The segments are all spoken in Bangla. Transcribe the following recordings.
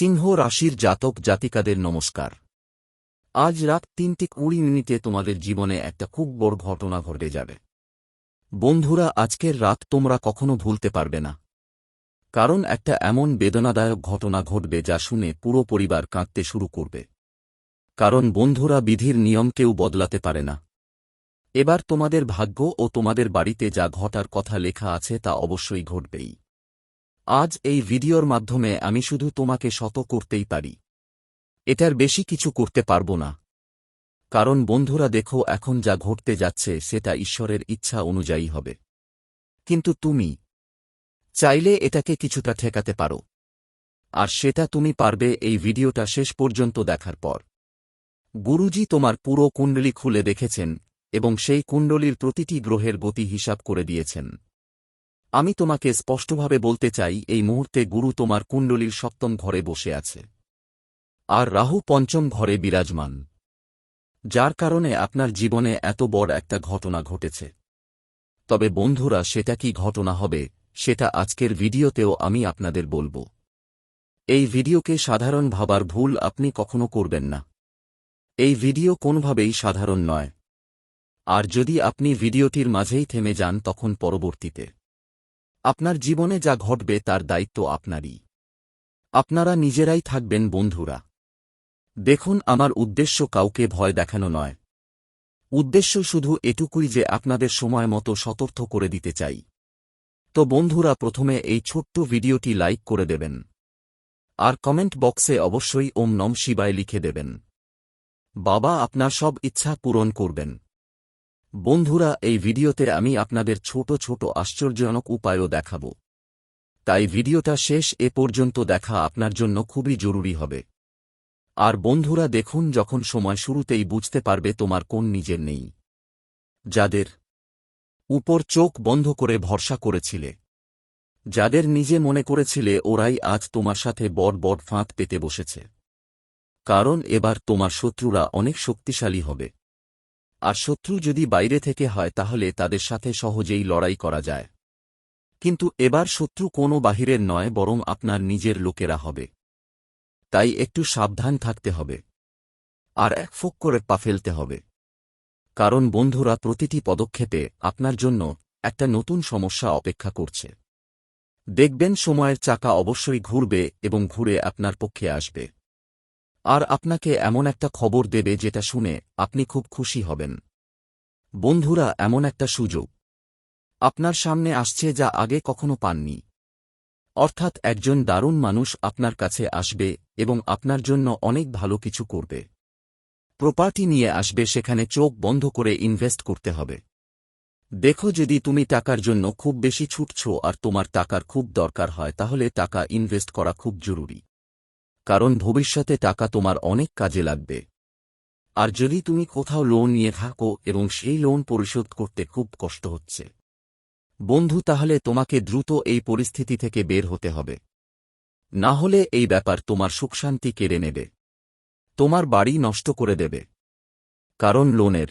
সিংহ রাশির জাতক জাতিকাদের নমস্কার। আজ রাত তিনটে কুড়ি মিনিটে তোমাদের জীবনে একটা খুব বড় ঘটনা ঘটে যাবে। বন্ধুরা, আজকের রাত তোমরা কখনো ভুলতে পারবে না। কারণ একটা এমন বেদনাদায়ক ঘটনা ঘটবে যা শুনে পুরো পরিবার কাঁদতে শুরু করবে। কারণ বন্ধুরা, বিধির নিয়ম কেউ বদলাতে পারে না। এবার তোমাদের ভাগ্য ও তোমাদের বাড়িতে যা ঘটার কথা লেখা আছে তা অবশ্যই ঘটবেই। আজ এই ভিডিওর মাধ্যমে আমি শুধু তোমাকে শত করতেই পারি। এটার বেশি কিছু করতে পারব না। কারণ বন্ধুরা দেখো, এখন যা ঘটতে যাচ্ছে, সেটা ঈশ্বরের ইচ্ছা অনুযায়ী হবে। কিন্তু তুমি চাইলে এটাকে কিছুটা ঠেকাতে পারো। আর সেটা তুমি পারবে এই ভিডিওটা শেষ পর্যন্ত দেখার পর। গুরুজি তোমার পুরো কুণ্ডলী খুলে দেখেছেন এবং সেই কুণ্ডলীর প্রতিটি গ্রহের গতি হিসাব করে দিয়েছেন। আমি তোমাকে স্পষ্টভাবে বলতে চাই, এই মুহূর্তে গুরু তোমার কুণ্ডলীর সপ্তম ঘরে বসে আছে। আর রাহু পঞ্চম ঘরে বিরাজমান। যার কারণে আপনার জীবনে এত বড় একটা ঘটনা ঘটেছে। তবে বন্ধুরা, সেটা কি ঘটনা হবে, সেটা আজকের ভিডিওতেও আমি আপনাদের বলব। এই ভিডিওকে সাধারণ ভাবার ভুল আপনি কখনো করবেন না। এই ভিডিও কোনোভাবেই সাধারণ নয়। আর যদি আপনি ভিডিওটির মাঝেই থেমে যান তখন পরবর্তীতে। আপনার জীবনে যা ঘটবে তার দায়িত্ব আপনারই। আপনারা নিজেরাই থাকবেন বন্ধুরা। দেখুন, আমার উদ্দেশ্য কাউকে ভয় দেখানো নয়। উদ্দেশ্য শুধু এটুকুই যে আপনাদের সময় মতো সতর্ক করে দিতে চাই। তো বন্ধুরা, প্রথমে এই ছোট্ট ভিডিওটি লাইক করে দেবেন। আর কমেন্ট বক্সে অবশ্যই ওম নম শিবায় লিখে দেবেন। বাবা, আপনার সব ইচ্ছা পূরণ করবেন। বন্ধুরা, এই ভিডিওতে আমি আপনাদের ছোট ছোট আশ্চর্যজনক উপায়ও দেখাব। তাই ভিডিওটা শেষ এ পর্যন্ত দেখা আপনার জন্য খুবই জরুরি হবে। আর বন্ধুরা, দেখুন, যখন সময় শুরুতেই বুঝতে পারবে তোমার কোন নিজের নেই। যাদের উপর চোখ বন্ধ করে ভরসা করেছিলে, যাদের নিজে মনে করেছিলে ওরাই আজ তোমার সাথে বড় বড় ফাঁক পেতে বসেছে। কারণ এবার তোমার শত্রুরা অনেক শক্তিশালী হবে। আর শত্রু যদি বাইরে থেকে হয় তাহলে তাদের সাথে সহজেই লড়াই করা যায়। কিন্তু এবার শত্রু কোনো বাহিরের নয়, বরং আপনার নিজের লোকেরা হবে। তাই একটু সাবধান থাকতে হবে। আর এক ফোক করে পা ফেলতে হবে। কারণ বন্ধুরা প্রতিটি পদক্ষেপে আপনার জন্য একটা নতুন সমস্যা অপেক্ষা করছে। দেখবেন সময়ের চাকা অবশ্যই ঘুরবে এবং ঘুরে আপনার পক্ষে আসবে। আর আপনাকে এমন একটা খবর দেবে যেটা শুনে আপনি খুব খুশি হবেন। বন্ধুরা, এমন একটা সুযোগ। আপনার সামনে আসছে যা আগে কখনো পাননি। অর্থাৎ একজন দারুণ মানুষ আপনার কাছে আসবে এবং আপনার জন্য অনেক ভালো কিছু করবে। প্রপার্টি নিয়ে আসবে, সেখানে চোখ বন্ধ করে ইনভেস্ট করতে হবে। দেখো, যদি তুমি টাকার জন্য খুব বেশি ছুটছ আর তোমার টাকার খুব দরকার হয়, তাহলে টাকা ইনভেস্ট করা খুব জরুরি। কারণ ভবিষ্যতে টাকা তোমার অনেক কাজে লাগবে। আর যদি তুমি কোথাও লোন নিয়ে থাকো এবং সেই লোন পরিশোধ করতে খুব কষ্ট হচ্ছে। বন্ধু, তাহলে তোমাকে দ্রুত এই পরিস্থিতি থেকে বের হতে হবে। না হলে এই ব্যাপার তোমার সুখশান্তি কেড়ে নেবে। তোমার বাড়ি নষ্ট করে দেবে। কারণ লোনের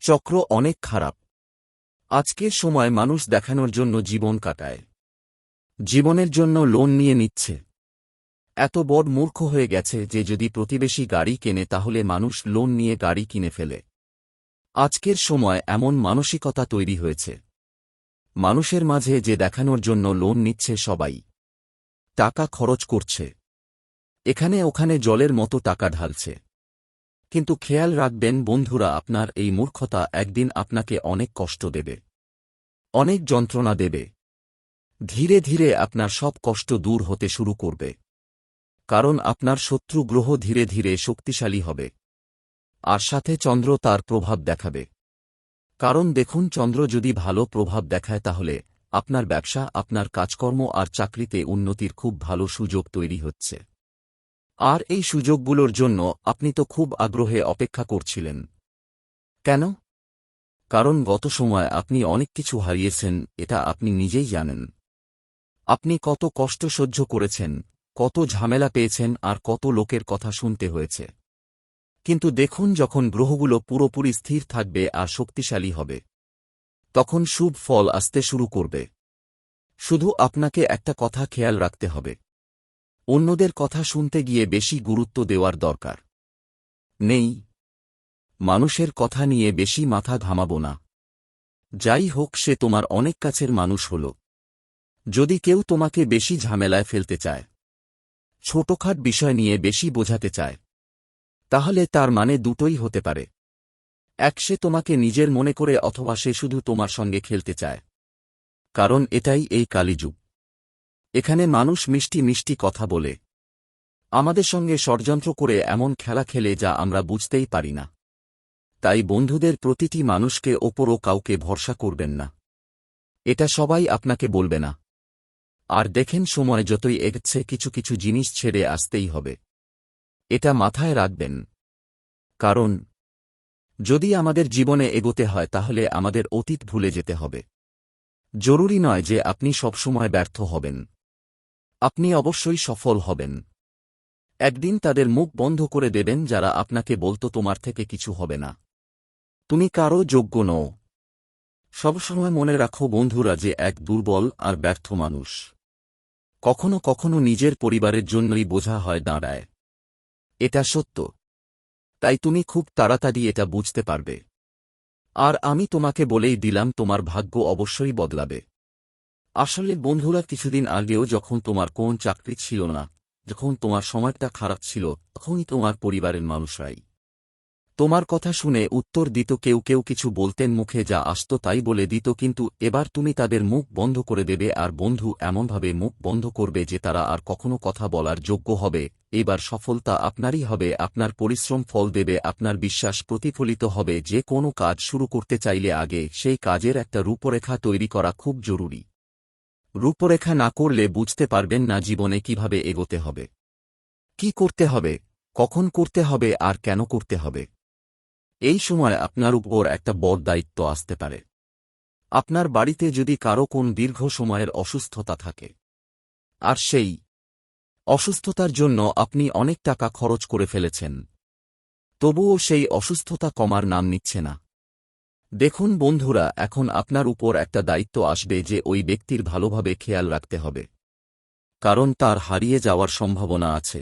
চক্র অনেক খারাপ। আজকের সময় মানুষ দেখানোর জন্য জীবন কাটায়। জীবনের জন্য লোন নিয়ে নিচ্ছে। এত বড় মূর্খ হয়ে গেছে যে যদি প্রতিবেশী গাড়ি কেনে তাহলে মানুষ লোন নিয়ে গাড়ি কিনে ফেলে। আজকের সময় এমন মানসিকতা তৈরি হয়েছে। মানুষের মাঝে যে দেখানোর জন্য লোন নিচ্ছে সবাই। টাকা খরচ করছে। এখানে ওখানে জলের মতো টাকা ঢালছে। কিন্তু খেয়াল রাখবেন বন্ধুরা, আপনার এই মূর্খতা একদিন আপনাকে অনেক কষ্ট দেবে। অনেক যন্ত্রণা দেবে। ধীরে ধীরে আপনার সব কষ্ট দূর হতে শুরু করবে। কারণ আপনার শত্রু গ্রহ ধীরে ধীরে শক্তিশালী হবে। আর সাথে চন্দ্র তার প্রভাব দেখাবে। কারণ দেখুন, চন্দ্র যদি ভালো প্রভাব দেখায় তাহলে আপনার ব্যবসা, আপনার কাজকর্ম আর চাকরিতে উন্নতির খুব ভালো সুযোগ তৈরি হচ্ছে। আর এই সুযোগগুলোর জন্য আপনি তো খুব আগ্রহে অপেক্ষা করছিলেন। কেন? কারণ গত সময় আপনি অনেক কিছু হারিয়েছেন, এটা আপনি নিজেই জানেন। আপনি কত কষ্ট সহ্য করেছেন কত ঝামেলা পেয়েছেন আর কত লোকের কথা শুনতে হয়েছে। কিন্তু দেখুন যখন গ্রহগুলো পুরোপুরি স্থির থাকবে আর শক্তিশালী হবে। তখন শুভ ফল আসতে শুরু করবে। শুধু আপনাকে একটা কথা খেয়াল রাখতে হবে। অন্যদের কথা শুনতে গিয়ে বেশি গুরুত্ব দেওয়ার দরকার। নেই। মানুষের কথা নিয়ে বেশি মাথা ঘামাব না। যাই হোক সে তোমার অনেক কাছের মানুষ হল। যদি কেউ তোমাকে বেশি ঝামেলায় ফেলতে চায়। ছোটখাট বিষয় নিয়ে বেশি বোঝাতে চায়। তাহলে তার মানে দুটোই হতে পারে। এক, সে তোমাকে নিজের মনে করে অথবা সে শুধু তোমার সঙ্গে খেলতে চায়। কারণ এটাই এই কালীযুগ। এখানে মানুষ মিষ্টি মিষ্টি কথা বলে। আমাদের সঙ্গে ষড়যন্ত্র করে এমন খেলা খেলে যা আমরা বুঝতেই পারি না। তাই বন্ধুদের প্রতিটি মানুষকে ওপরও কাউকে ভরসা করবেন না। এটা সবাই আপনাকে বলবে না। আর দেখেন সময় যতই এগছে, কিছু কিছু জিনিস ছেড়ে আসতেই হবে। এটা মাথায় রাখবেন। কারণ, যদি আমাদের জীবনে এগোতে হয়, তাহলে আমাদের অতীত ভুলে যেতে হবে। জরুরি নয় যে আপনি সবসময় ব্যর্থ হবেন। আপনি অবশ্যই সফল হবেন। একদিন তাদের মুখ বন্ধ করে দেবেন, যারা আপনাকে বলতো, তোমার থেকে কিছু হবে না। তুমি কারও যোগ্য নও। সবসময় মনে রাখো বন্ধুরা যে এক দুর্বল আর ব্যর্থ মানুষ। কখনো কখনো নিজের পরিবারের জন্যই বোঝা হয় দাঁড়ায়। এটা সত্য। তাই তুমি খুব তাড়াতাড়ি এটা বুঝতে পারবে। আর আমি তোমাকে বলেই দিলাম, তোমার ভাগ্য অবশ্যই বদলাবে। আসলে বন্ধুরা, কিছুদিন আগেও যখন তোমার কোন চাকরি ছিল না, যখন তোমার সময়টা খারাপ ছিল, তখনই তোমার পরিবারের মানুষরাই। তোমার কথা শুনে উত্তর দিত কেউ কেউ কিছু বলতেন মুখে যা আসত তাই বলে দিত, কিন্তু এবার তুমি তাদের মুখ বন্ধ করে দেবে আর বন্ধু এমনভাবে মুখ বন্ধ করবে যে তারা আর কখনো কথা বলার যোগ্য হবে। এবার সফলতা আপনারই হবে, আপনার পরিশ্রম ফল দেবে, আপনার বিশ্বাস প্রতিফলিত হবে। যে কোনো কাজ শুরু করতে চাইলে আগে সেই কাজের একটা রূপরেখা তৈরি করা খুব জরুরি। রূপরেখা না করলে বুঝতে পারবেন না জীবনে কীভাবে এগোতে হবে। কি করতে হবে, কখন করতে হবে, আর কেন করতে হবে। এই সময় আপনার উপর একটা বড় দায়িত্ব আসতে পারে। আপনার বাড়িতে যদি কারও কোন দীর্ঘ সময়ের অসুস্থতা থাকে, আর সেই অসুস্থতার জন্য আপনি অনেক টাকা খরচ করে ফেলেছেন, তবুও সেই অসুস্থতা কমার নাম নিচ্ছে না। দেখুন বন্ধুরা, এখন আপনার উপর একটা দায়িত্ব আসবে যে ওই ব্যক্তির ভালোভাবে খেয়াল রাখতে হবে, কারণ তার হারিয়ে যাওয়ার সম্ভাবনা আছে।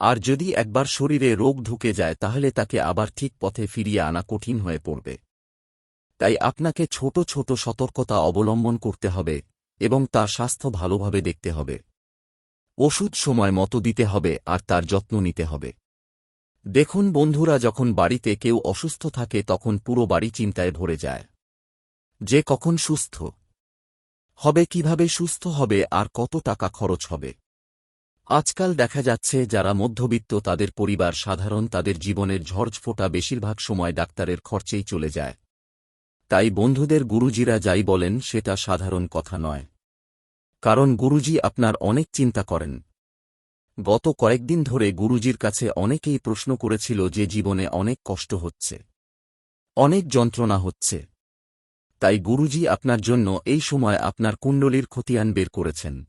আর যদি একবার শরীরে রোগ ঢুকে যায়, তাহলে তাকে আবার ঠিক পথে ফিরিয়ে আনা কঠিন হয়ে পড়বে। তাই আপনাকে ছোট ছোট সতর্কতা অবলম্বন করতে হবে এবং তার স্বাস্থ্য ভালোভাবে দেখতে হবে। ওষুধ সময় মতো দিতে হবে আর তার যত্ন নিতে হবে। দেখুন বন্ধুরা, যখন বাড়িতে কেউ অসুস্থ থাকে, তখন পুরো বাড়ি চিন্তায় ভরে যায়। যে কখন সুস্থ হবে, কীভাবে সুস্থ হবে, আর কত টাকা খরচ হবে। আজকাল দেখা যাচ্ছে যারা মধ্যবিত্ত, তাদের পরিবার সাধারণ, তাদের জীবনের ঝড়ঝফোটা বেশিরভাগ সময় ডাক্তারের খরচেই চলে যায়। তাই বন্ধুদের গুরুজিরা যাই বলেন, সেটা সাধারণ কথা নয়। কারণ গুরুজি আপনার অনেক চিন্তা করেন। গত কয়েকদিন ধরে গুরুজির কাছে অনেকেই প্রশ্ন করেছিল যে জীবনে অনেক কষ্ট হচ্ছে। অনেক যন্ত্রণা হচ্ছে। তাই গুরুজি আপনার জন্য এই সময় আপনার কুণ্ডলীর খতিয়ান বের করেছেন।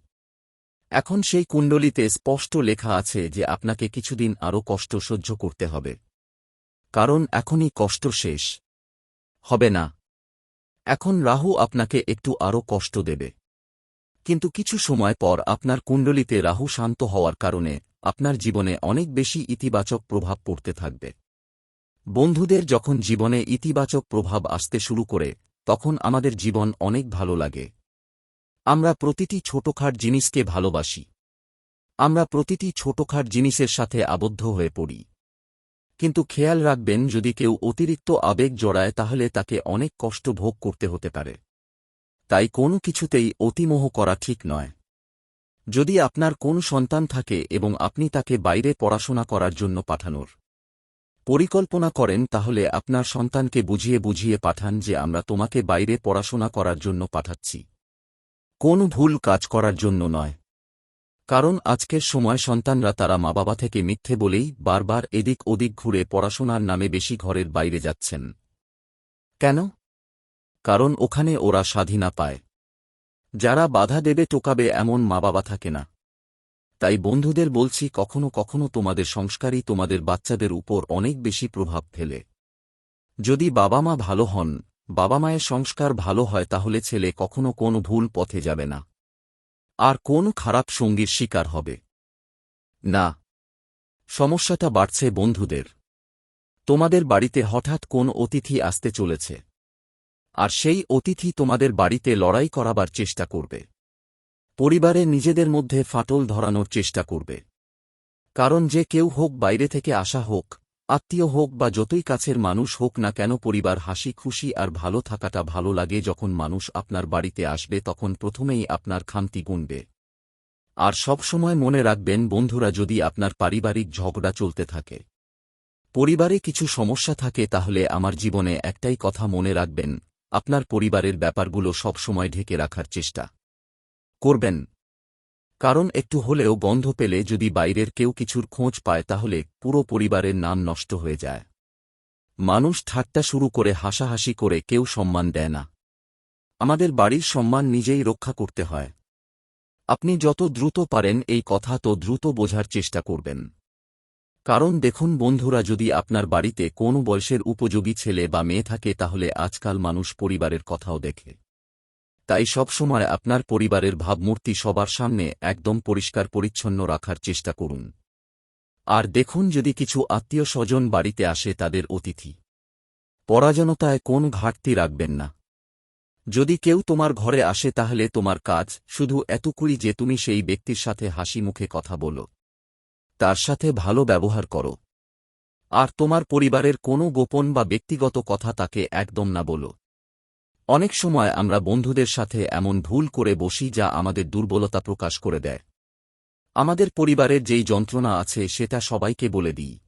এখন সেই কুণ্ডলিতে স্পষ্ট লেখা আছে যে আপনাকে কিছুদিন আরও কষ্ট সহ্য করতে হবে। কারণ এখনই কষ্ট শেষ। হবে না। এখন রাহু আপনাকে একটু আরও কষ্ট দেবে। কিন্তু কিছু সময় পর আপনার কুণ্ডলিতে রাহু শান্ত হওয়ার কারণে আপনার জীবনে অনেক বেশি ইতিবাচক প্রভাব পড়তে থাকবে। বন্ধুদের যখন জীবনে ইতিবাচক প্রভাব আসতে শুরু করে, তখন আমাদের জীবন অনেক ভালো লাগে। আমরা প্রতিটি ছোটখাট জিনিসকে ভালোবাসি। আমরা প্রতিটি ছোটখাট জিনিসের সাথে আবদ্ধ হয়ে পড়ি। কিন্তু খেয়াল রাখবেন, যদি কেউ অতিরিক্ত আবেগ জড়ায়, তাহলে তাকে অনেক কষ্ট ভোগ করতে হতে পারে। তাই কোনো কিছুতেই অতিমোহ করা ঠিক নয়। যদি আপনার কোন সন্তান থাকে এবং আপনি তাকে বাইরে পড়াশোনা করার জন্য পাঠানোর পরিকল্পনা করেন, তাহলে আপনার সন্তানকে বুঝিয়ে বুঝিয়ে পাঠান যে আমরা তোমাকে বাইরে পড়াশোনা করার জন্য পাঠাচ্ছি। কোন ভুল কাজ করার জন্য নয়। কারণ আজকের সময় সন্তানরা তারা মা বাবা থেকে মিথ্যে বলেই বারবার এদিক ওদিক ঘুরে পড়াশোনার নামে বেশি ঘরের বাইরে যাচ্ছেন। কেন? কারণ ওখানে ওরা স্বাধীনা পায়। যারা বাধা দেবে টোকাবে এমন মা বাবা থাকে না। তাই বন্ধুদের বলছি, কখনো কখনো তোমাদের সংস্কারই তোমাদের বাচ্চাদের উপর অনেক বেশি প্রভাব ফেলে। যদি বাবা মা ভালো হন বাবা মায়ের সংস্কার ভালো হয় তাহলে ছেলে কখনো কোনো ভুল পথে যাবে না। আর কোন খারাপ সঙ্গীর শিকার হবে। না। সমস্যাটা বাড়ছে বন্ধুদের। তোমাদের বাড়িতে হঠাৎ কোন অতিথি আসতে চলেছে। আর সেই অতিথি তোমাদের বাড়িতে লড়াই করাবার চেষ্টা করবে। পরিবারে নিজেদের মধ্যে ফাটল ধরানোর চেষ্টা করবে। কারণ যে কেউ হোক বাইরে থেকে আসা হোক আত্মীয় হোক বা যতই কাছের মানুষ হোক না কেন পরিবার হাসি খুশি আর ভালো থাকাটা ভালো লাগে যখন মানুষ আপনার বাড়িতে আসবে তখন প্রথমেই আপনার খামতি গুনবে। আর সবসময় মনে রাখবেন, বন্ধুরা, যদি আপনার পারিবারিক ঝগড়া চলতে থাকে, পরিবারে কিছু সমস্যা থাকে তাহলে আমার জীবনে একটাই কথা মনে রাখবেন, আপনার পরিবারের ব্যাপারগুলো সবসময় ঢেকে রাখার চেষ্টা করবেন। কারণ একটু হলেও বন্ধ পেলে যদি বাইরের কেউ কিছুর খোঁজ পায় তাহলে পুরো পরিবারের নাম নষ্ট হয়ে যায়। মানুষ ঠাট্টা শুরু করে হাসাহাসি করে কেউ সম্মান দেয় না। আমাদের বাড়ির সম্মান নিজেই রক্ষা করতে হয়। আপনি যত দ্রুত পারেন এই কথা তো দ্রুত বোঝার চেষ্টা করবেন। কারণ দেখুন বন্ধুরা, যদি আপনার বাড়িতে কোনো বয়সের উপযোগী ছেলে বা মেয়ে থাকে তাহলে আজকাল মানুষ পরিবারের কথাও দেখে। তাই সবসময় আপনার পরিবারের ভাবমূর্তি সবার সামনে একদম পরিষ্কার পরিচ্ছন্ন রাখার চেষ্টা করুন। আর দেখুন যদি কিছু আত্মীয় স্বজন বাড়িতে আসে তাদের অতিথি। পরাজনতায় কোন ঘাটতি রাখবেন না। যদি কেউ তোমার ঘরে আসে তাহলে তোমার কাজ শুধু এতকুই যে তুমি সেই ব্যক্তির সাথে হাসি মুখে কথা বলো। তার সাথে ভালো ব্যবহার করো। আর তোমার পরিবারের কোনো গোপন বা ব্যক্তিগত কথা তাকে একদম না বলো। অনেক সময় আমরা বন্ধুদের সাথে এমন ভুল করে বসি যা আমাদের দুর্বলতা প্রকাশ করে দেয়। আমাদের পরিবারের যেই যন্ত্রণা আছে সেটা সবাইকে বলে দিই।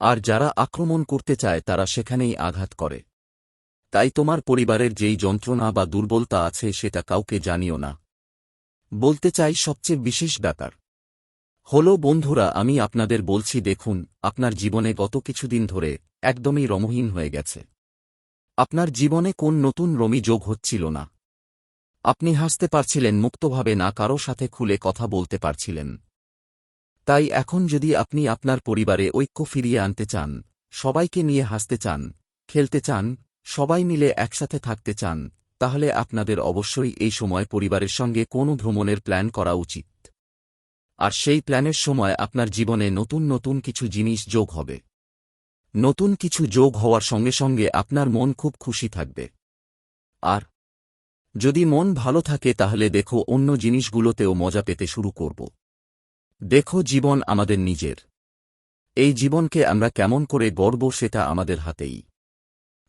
আর যারা আক্রমণ করতে চায় তারা সেখানেই আঘাত করে। তাই তোমার পরিবারের যেই যন্ত্রণা বা দুর্বলতা আছে সেটা কাউকে জানিও না। বলতে চাই সবচেয়ে বিশেষ ব্যাপার। হলো, বন্ধুরা, আমি আপনাদের বলছি, দেখুন, আপনার জীবনে গত কিছুদিন ধরে একদমই রমহীন হয়ে গেছে। আপনার জীবনে কোন নতুন রমি যোগ হচ্ছিল না। আপনি হাসতে পারছিলেন, মুক্তভাবে না কারও সাথে খুলে কথা বলতে পারছিলেন। তাই এখন যদি আপনি আপনার পরিবারে ঐক্য ফিরিয়ে আনতে চান, সবাইকে নিয়ে হাসতে চান, খেলতে চান, সবাই মিলে একসাথে থাকতে চান, তাহলে আপনাদের অবশ্যই এই সময় পরিবারের সঙ্গে কোনো ভ্রমণের প্ল্যান করা উচিত। আর সেই প্ল্যানের সময় আপনার জীবনে নতুন নতুন কিছু জিনিস যোগ হবে। নতুন কিছু যোগ হওয়ার সঙ্গে সঙ্গে আপনার মন খুব খুশি থাকবে। আর যদি মন ভালো থাকে তাহলে দেখো অন্য জিনিসগুলোতেও মজা পেতে শুরু করব। দেখো জীবন আমাদের নিজের। এই জীবনকে আমরা কেমন করে গড়ব সেটা আমাদের হাতেই।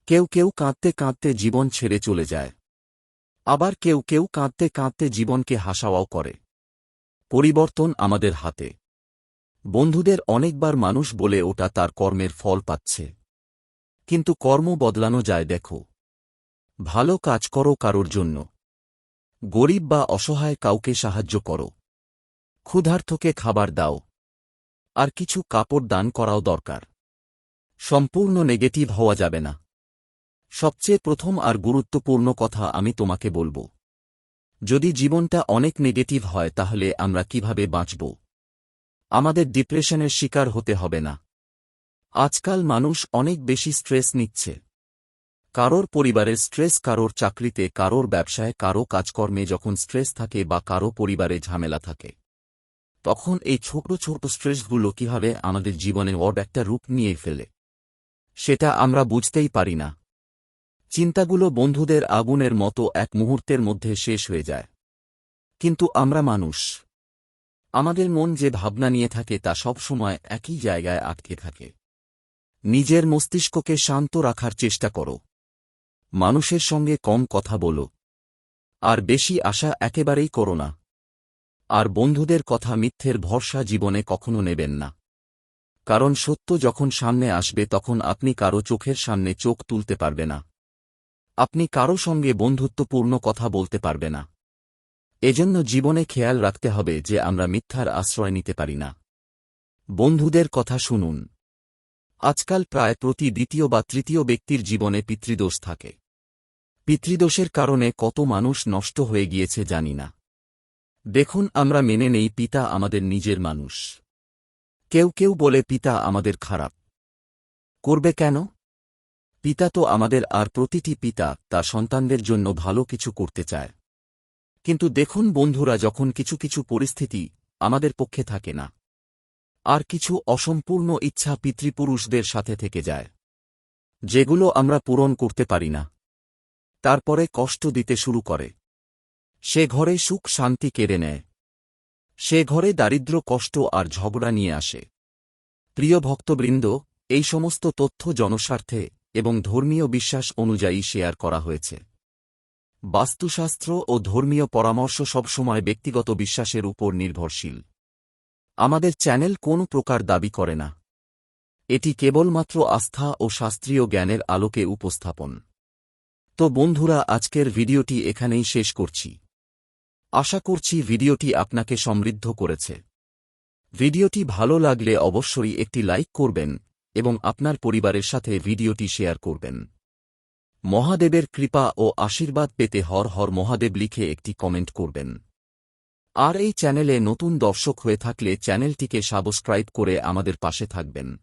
কেউ কেউ কাঁদতে কাঁদতে জীবন ছেড়ে চলে যায়। আবার কেউ কেউ কাঁদতে কাঁদতে জীবনকে হাসাওয়াও করে। পরিবর্তন আমাদের হাতে। বন্ধুদের অনেকবার মানুষ বলে ওটা তার কর্মের ফল পাচ্ছে। কিন্তু কর্ম বদলানো যায় দেখো। ভালো কাজ করো কারোর জন্য। গরিব বা অসহায় কাউকে সাহায্য করো। ক্ষুধার্থকে খাবার দাও। আর কিছু কাপড় দান করাও দরকার। সম্পূর্ণ নেগেটিভ হওয়া যাবে না। সবচেয়ে প্রথম আর গুরুত্বপূর্ণ কথা আমি তোমাকে বলব। যদি জীবনটা অনেক নেগেটিভ হয় তাহলে আমরা কীভাবে বাঁচব? আমাদের ডিপ্রেশনের শিকার হতে হবে না। আজকাল মানুষ অনেক বেশি স্ট্রেস নিচ্ছে। কারোর পরিবারের স্ট্রেস, কারোর চাকরিতে, কারোর ব্যবসায়, কারও কাজকর্মে যখন স্ট্রেস থাকে বা কারও পরিবারে ঝামেলা থাকে, তখন এই ছোট ছোট স্ট্রেসগুলো কীভাবে আমাদের জীবনে অড একটা রূপ নিয়ে ফেলে, সেটা আমরা বুঝতেই পারি না। চিন্তাগুলো বন্ধুদের আগুনের মতো এক মুহূর্তের মধ্যে শেষ হয়ে যায়। কিন্তু আমরা মানুষ। আমাদের মন যে ভাবনা নিয়ে থাকে তা সবসময় একই জায়গায় আটকে থাকে। নিজের মস্তিষ্ককে শান্ত রাখার চেষ্টা করো। মানুষের সঙ্গে কম কথা বলো। আর বেশি আশা একেবারেই করো না। আর বন্ধুদের কথা মিথ্যের ভরসা জীবনে কখনো নেবেন না। কারণ সত্য যখন সামনে আসবে তখন আপনি কারও চোখের সামনে চোখ তুলতে পারবে না। আপনি কারও সঙ্গে বন্ধুত্বপূর্ণ কথা বলতে পারবে না। এজন্য জীবনে খেয়াল রাখতে হবে যে আমরা মিথ্যার আশ্রয় নিতে পারি না। বন্ধুদের কথা শুনুন। আজকাল প্রায় প্রতি দ্বিতীয় বা তৃতীয় ব্যক্তির জীবনে পিতৃদোষ থাকে। পিতৃদোষের কারণে কত মানুষ নষ্ট হয়ে গিয়েছে জানি না। দেখুন, আমরা মেনে নেই পিতা আমাদের নিজের মানুষ। কেউ কেউ বলে পিতা আমাদের খারাপ। করবে কেন? পিতা তো আমাদের আর প্রতিটি পিতা তার সন্তানদের জন্য ভালো কিছু করতে চায়। কিন্তু দেখুন বন্ধুরা, যখন কিছু কিছু পরিস্থিতি আমাদের পক্ষে থাকে না, আর কিছু অসম্পূর্ণ ইচ্ছা পিতৃপুরুষদের সাথে থেকে যায়, যেগুলো আমরা পূরণ করতে পারি না, তারপরে কষ্ট দিতে শুরু করে। সে ঘরে সুখ শান্তি কেড়ে নেয়, সে ঘরে দারিদ্র্য কষ্ট আর ঝগড়া নিয়ে আসে। প্রিয় ভক্তবৃন্দ, এই সমস্ত তথ্য জনস্বার্থে এবং ধর্মীয় বিশ্বাস অনুযায়ী শেয়ার করা হয়েছে। বাস্তুশাস্ত্র ও ধর্মীয় পরামর্শ সবসময় ব্যক্তিগত বিশ্বাসের উপর নির্ভরশীল। আমাদের চ্যানেল কোন প্রকার দাবি করে না। এটি কেবলমাত্র আস্থা ও শাস্ত্রীয় জ্ঞানের আলোকে উপস্থাপন। তো বন্ধুরা, আজকের ভিডিওটি এখানেই শেষ করছি। আশা করছি ভিডিওটি আপনাকে সমৃদ্ধ করেছে। ভিডিওটি ভালো লাগলে অবশ্যই একটি লাইক করবেন এবং আপনার পরিবারের সাথে ভিডিওটি শেয়ার করবেন। মহাদেবের কৃপা ও আশীর্বাদ পেতে হর হর মহাদেব লিখে একটি কমেন্ট করবেন। আর এই চ্যানেলে নতুন দর্শক হয়ে থাকলে চ্যানেলটিকে সাবস্ক্রাইব করে আমাদের পাশে থাকবেন।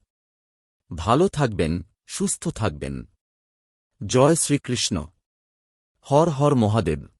ভালো থাকবেন, সুস্থ থাকবেন। জয় শ্রীকৃষ্ণ। হর হর মহাদেব।